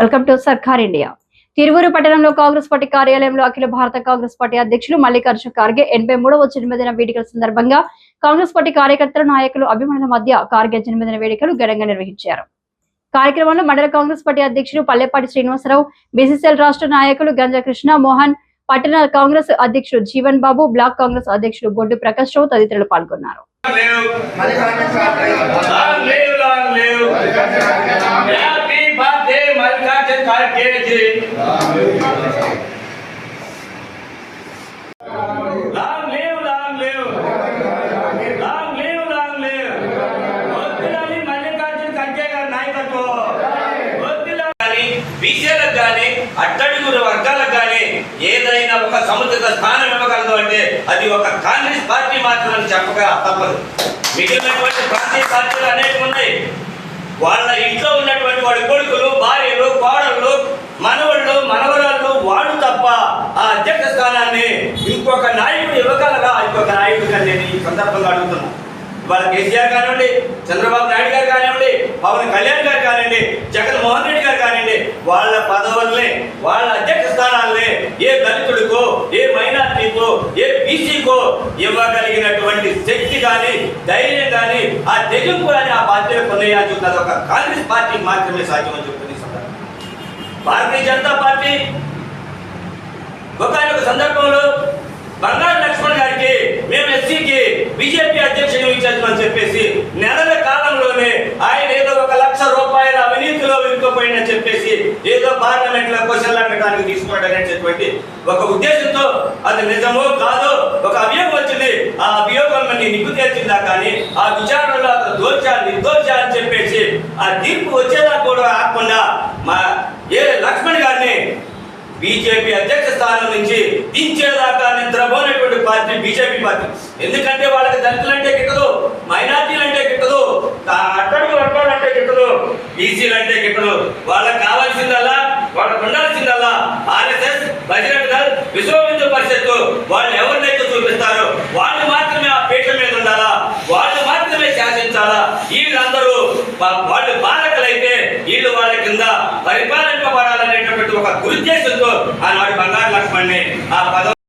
Welcome to Sarkar India. Tiruvuru పట్టణంలో Congress party కార్యాలయంలో అఖిల భారత కాంగ్రెస్ పార్టీ అధ్యక్షులు మల్లికార్జున ఖార్గే ఎనభై మూడవ జన్మదిన వేడుకల సందర్భంగా కాంగ్రెస్ పార్టీ కార్యకర్తలు నాయకులు అభిమానుల మధ్య ఖార్గే జన్మదిన వేడుకలు ఘనంగా నిర్వహించారు. కార్యక్రమంలో మండల కాంగ్రెస్ పార్టీ అధ్యక్షులు పల్లెపాటి శ్రీనివాసరావు బీసీసీఎల్ రాష్ట్ర నాయకులు గంజా కృష్ణ మోహన్ పట్టణ కాంగ్రెస్ అధ్యక్షుడు జీవన్ బాబు బ్లాక్ కాంగ్రెస్ అధ్యక్షుడు బొడ్డు ప్రకాష్ రావు తదితరులు పాల్గొన్నారు. Mallikarjun Kharge ji. Long live, long live. Long live, long live. వద్దులని Mallikarjuna Kharge గారి నాయకత్వం. వద్దులని కానీ, బీసీలకు కానీ అట్టడుగుల వర్గాలకు కానీ ఏదైనా ఒక సముచిత స్థానం ఇవ్వగలదు అంటే అది ఒక కాంగ్రెస్ పార్టీ మాత్రమే చెప్పక తప్పదు మిగిలినటువంటి ప్రాంతీయ పార్టీలు అనేక వాళ్ళ ఇంట్లో ఉన్నటువంటి వాడి కొడుకులు భార్యలు కోడళ్ళు మనవళ్ళు మనవరాళ్ళు వాళ్ళు తప్ప ఆ అధ్యక్ష స్థానాన్ని ఇంకొక నాయకుడు ఇవ్వగలరా? ఇంకొక నాయకుడు నేను ఈ సందర్భంగా అడుగుతున్నా. ఇవాళ కేసీఆర్ కానివ్వండి చంద్రబాబు నాయుడు గారు కానివ్వండి పవన్ కళ్యాణ్ గారు కానివ్వండి జగన్మోహన్ రెడ్డి గారు కానివ్వండి వాళ్ళ పదవుల్ని వాళ్ళ అధ్యక్ష స్థానాల్ని ఏ దళితుడికో ఏ మైనార్టీకో ఏ బీసీకో ఇవ్వగలిగినటువంటి శక్తి కానీ ధైర్యం కానీ ఆ తెగింపు కానీ ఆ పార్టీలకు ఉన్నాయని చెప్తున్నది ఒక కాంగ్రెస్ పార్టీకి మాత్రమే సాధ్యమని చెప్తుంది భారతీయ జనతా పార్టీ ఒకనొక సందర్భంలో బంగారు లక్ష్మణ్ గారికి మేము ఎస్సీకి బీజేపీ అధ్యక్షుడు ఇచ్చేద్దామని చెప్పేసి నెలల అవినీతిలో చెప్పేసి ఏదో పార్లమెంట్లో క్వశ్చన్ అడగడానికి తీసుకున్నాడనేటటువంటి ఒక ఉద్దేశంతో అది నిజమో కాదో ఒక అభియోగం వచ్చింది. ఆ అభియోగం నిగ్గు తేల్చిందా కానీ ఆ విచారణలో అతను దోచా నిర్దోచా అని చెప్పేసి ఆ తీర్పు వచ్చేదా కూడా ఆకుండా మా ఏ లక్ష్మణ్ గారిని బీజేపీ అధ్యక్ష స్థానం నుంచి దించేదాకా నిద్రపోయినటువంటి పార్టీ బీజేపీ పార్టీ. ఎందుకంటే వాళ్ళకి దళితులు అంటే గిట్టదు మైనార్టీలు అంటే గిట్టదు అట్టడుగు వర్గాలు అంటే గిట్టదు బీసీలు అంటే గిట్టదు వాళ్ళకి కావాల్సిందల్లా వాళ్ళకు ఉండాల్సిందల్లా ఆర్ఎస్ఎస్ బజరంగ దళ్ విశ్వ పరిషత్తు వాళ్ళు ఎవరినైతే చూపిస్తారో వాళ్ళు మాత్రమే ఆ పీఠం మీద ఉండాలా? వాళ్ళు మాత్రమే శాసించాలా? వీళ్ళందరూ వాళ్ళు బాలకులైతే వీళ్ళు వాళ్ళ కింద పరిపాలింపబడాలనేటటువంటి ఒక దురుద్దేశంతో ఆనాడు బంగారు లక్ష్మణ్ణి ఆ పదవి